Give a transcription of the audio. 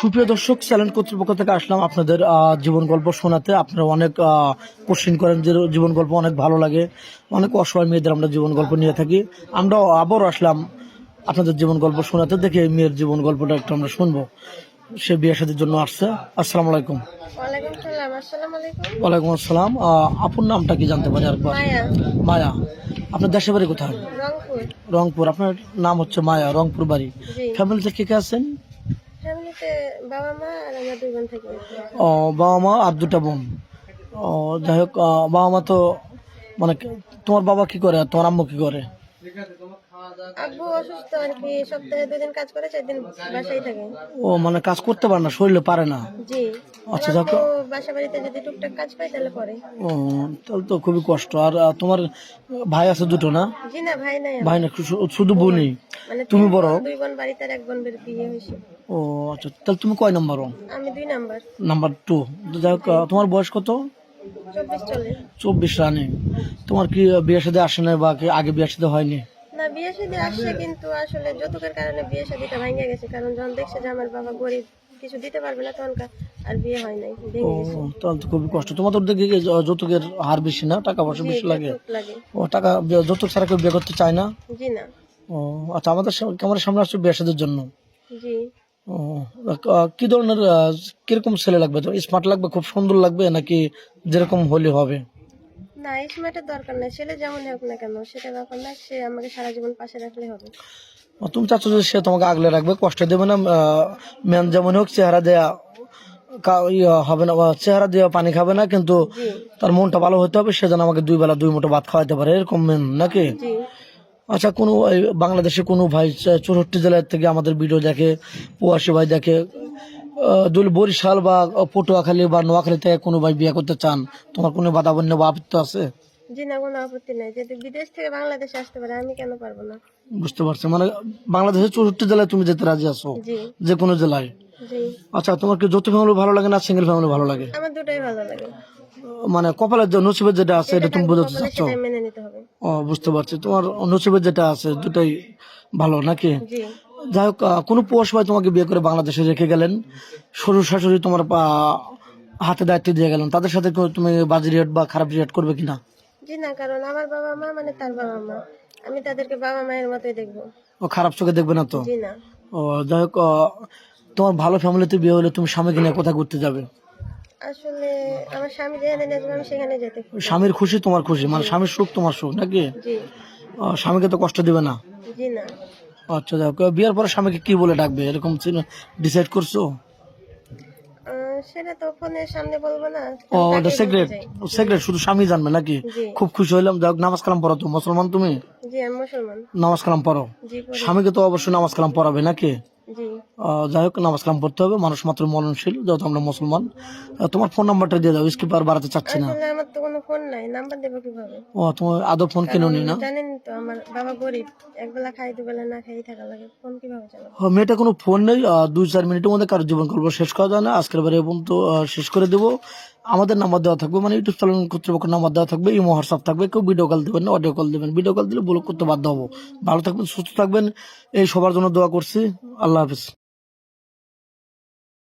সুপ্রিয় দর্শক চ্যানেল কর্তৃপক্ষ থেকে আসলাম আপনাদের জীবন গল্প শোনাতে। আপনারা অনেক কোশ্চিন করেন যে জীবন গল্প অনেক ভালো লাগে অনেক অসহায় মেয়েদের আমরা জীবন গল্প নিয়ে থাকি। আমরা আবারও আসলাম আপনাদের জীবন গল্প শোনাতে দেখে এই মেয়ের জীবন গল্পটা একটু আমরা শুনব। সে বিয়ে সাথের জন্য আসছে। আসসালাম আলাইকুম। ওয়ালাইকুম সালাম আসসালামু আপুর নামটা কি জানতে পারি আরেকবার? মায়া। মায়া। আপনার দেশের বাড়ি কোথায়? রংপুর। আপনার নাম হচ্ছে মায়া রংপুর বাড়ি। ফ্যামিলিতে কে কে আছেন? ও, বাবা মা আর দুটা বোন। ও, যাই হোক বাবা মা তো মানে তোমার বাবা কি করে আর তোমার আম্মু কি করে? আব্বু অসুস্থ আর কি সপ্তাহে দুদিন কাজ করে চার দিন বাসায় থাকে। ও মানে কাজ করতে পারে না শরীরে পারে না? জি। আচ্ছা, যাক। বাসা বাড়িতে যদি টুকটাক কাজ পাই তাহলে করে ও তাহলে তো খুবই কষ্ট। আর আহ, তোমার ভাই আছে দুটো না? জি না ভাই নাই আমার। ভাই না শু- শুধু বোনই মানে তুমি বড়? দুই বোন বাড়িতে আর এক বোন বের বিয়ে হয়েছে। ও আচ্ছা তাহলে তুমি কয় নম্বর আমি দুই নাম্বার। Number two. যাই হোক আহ, তোমার বয়স কত? চব্বিশ চলে। চব্বিশ রানে। তোমার কি আহ, বিয়ের সাথে আসে না বা কি আগে বিয়ের সাথে হয়নি? না বিয়ে শাদী আসছে কিন্তু আসলে যৌতুকের কারণে বিয়ে শাদীটা ভেঙে গেছে। কারণ যখন দেখছে যে আমার বাবা গরিব কিছু দিতে পারবে না তখন আর বিয়ে হয় নাই ও ভেঙে গেছে। তাহলে তো খুবই কষ্ট। তোমাদের দিকে যৌতুকের হার বেশি না? টাকা পয়সা বেশি লাগে? ও টাকা যৌতুক ছাড়া কেউ বিয়ে করতে চায় না? জি না। ও আচ্ছা আমাদের ক্যামেরার সামনে আসছে বিয়ে সাদের জন্য? জি। ও কি ধরনের কীরকম ছেলে লাগবে? স্মার্ট লাগবে খুব সুন্দর লাগবে নাকি যেরকম হলে হবে? না এই সময়টা দরকার নাই। ছেলে যেমন হোক না কেন সেটা ব্যাপার না সে আমাকে সারা জীবন পাশে রাখলে হবে। তুমি চাচ্ছ যে সে তোমাকে আগলে রাখবে কষ্ট দেবে না মেন যেমন হোক চেহারা দেয়া ইয়ে হবে না বা চেহারা দেওয়া পানি খাবে না কিন্তু তার মনটা ভালো হতে হবে সে যেন আমাকে দুই বেলা দুই মুঠো ভাত খাওয়াতে পারে এরকম মেন নাকি? আচ্ছা কোনো বাংলাদেশে কোনো ভাই চৌষট্টি জেলার থেকে আমাদের ভিডিও দেখে প্রবাসী ভাই দেখে বরিশাল বা পটুয়াখালী বা নোয়াখালী থেকে কোনো ভাই বিয়ে করতে চান তোমার কোনো বাধা বন্য বা আপত্তি আছে? জি না কোনো আপত্তি নাই। যদি বিদেশ থেকে বাংলাদেশে আসতে পারে আমি কেন পারব না? বুঝতে পারছি। মানে বাংলাদেশের চৌষট্টি জেলায় তুমি যেতে রাজি আছো? জি। যে কোনো জেলায়? আচ্ছা তোমার কি যৌথ ফ্যামিলি ভালো লাগে না সিঙ্গেল ফ্যামিলি ভালো লাগে? আমার দুটোই ভালো লাগে। মানে কপালের যে নসিবের যেটা আছে এটা তুমি বোঝাতে চাচ্ছ? ও বুঝতে পারছি। তোমার নসিবের যেটা আছে দুটাই ভালো নাকি? যাই হোক কোনো পোষ ভাই তোমাকে বিয়ে করে বাংলাদেশে রেখে গেলেন। শ্বশুর শাশুড়ি তোমার হাতে দায়িত্ব দিয়ে গেলেন। তাদের সাথে তুমি বাজি রেট বা খারাপ রেট করবে কিনা? জি না কারণ আমার বাবা মা মানে তার বাবা মা। আমি তাদেরকে বাবা মায়ের মতোই দেখব। ও খারাপ চোখে দেখবে না তো? জি না। ও যাই হোক তোমার ভালো ফ্যামিলিতে বিয়ে হলে তুমি স্বামীকে নিয়ে কোথায় ঘুরতে যাবে? আসলে আমার স্বামী যেখানে নিয়ে আমি সেখানে যেতে স্বামীর খুশি তোমার খুশি? মানে স্বামীর সুখ তোমার সুখ নাকি? জি। স্বামীকে তো কষ্ট দিবে না। জি না। আচ্ছা যাক। বিয়ের পরে স্বামীকে কি বলে ডাকবে? এরকম ডিসাইড করছ? সেটা তো ফোনের সামনে বলব না। ও শুধু স্বামী জানবে নাকি? খুব খুশি নামাজ কালাম পড়ো তো। মুসলমান তুমি? জি আমি মুসলমান। নামাজ কালাম পড়ো। স্বামীকে তো অবশ্যই নামাজ কালাম পড়াবে নাকি? জি। যাই হোক নামাজ কালাম পড়তে হবে মানুষ মাত্র মননশীল যেহেতু আমরা মুসলমান। তোমার ফোন নাম্বারটা দিয়ে দাও স্কিপ আর বাড়াতে চাচ্ছি না। আমার তো কোনো ফোন নাই নাম্বার দেবো কীভাবে? ও তোমার আদৌ ফোন কিনো নি না? জানেন তো আমার বাবা গরিব একবেলা খাই দুবেলা না খাই থাকা লাগে ফোন কীভাবে চালাবো? মেয়েটা কোনো ফোন নেই দুই চার মিনিটের মধ্যে কারও জীবন গল্প শেষ করা যায় না আজকের বারে এবং তো শেষ করে দেবো। আমাদের নাম্বার দেওয়া থাকবে মানে ইউটিউব চ্যানেল কর্তৃপক্ষের নাম্বার দেওয়া থাকবে ইমো হোয়াটসঅ্যাপ থাকবে কেউ ভিডিও কল দেবেন না অডিও কল দেবেন। ভিডিও কল দিলে ব্লক করতে বাধ্য হব। ভালো থাকবেন সুস্থ থাকবেন এই সবার জন্য দোয়া করছি আল্লাহ হাফিজ।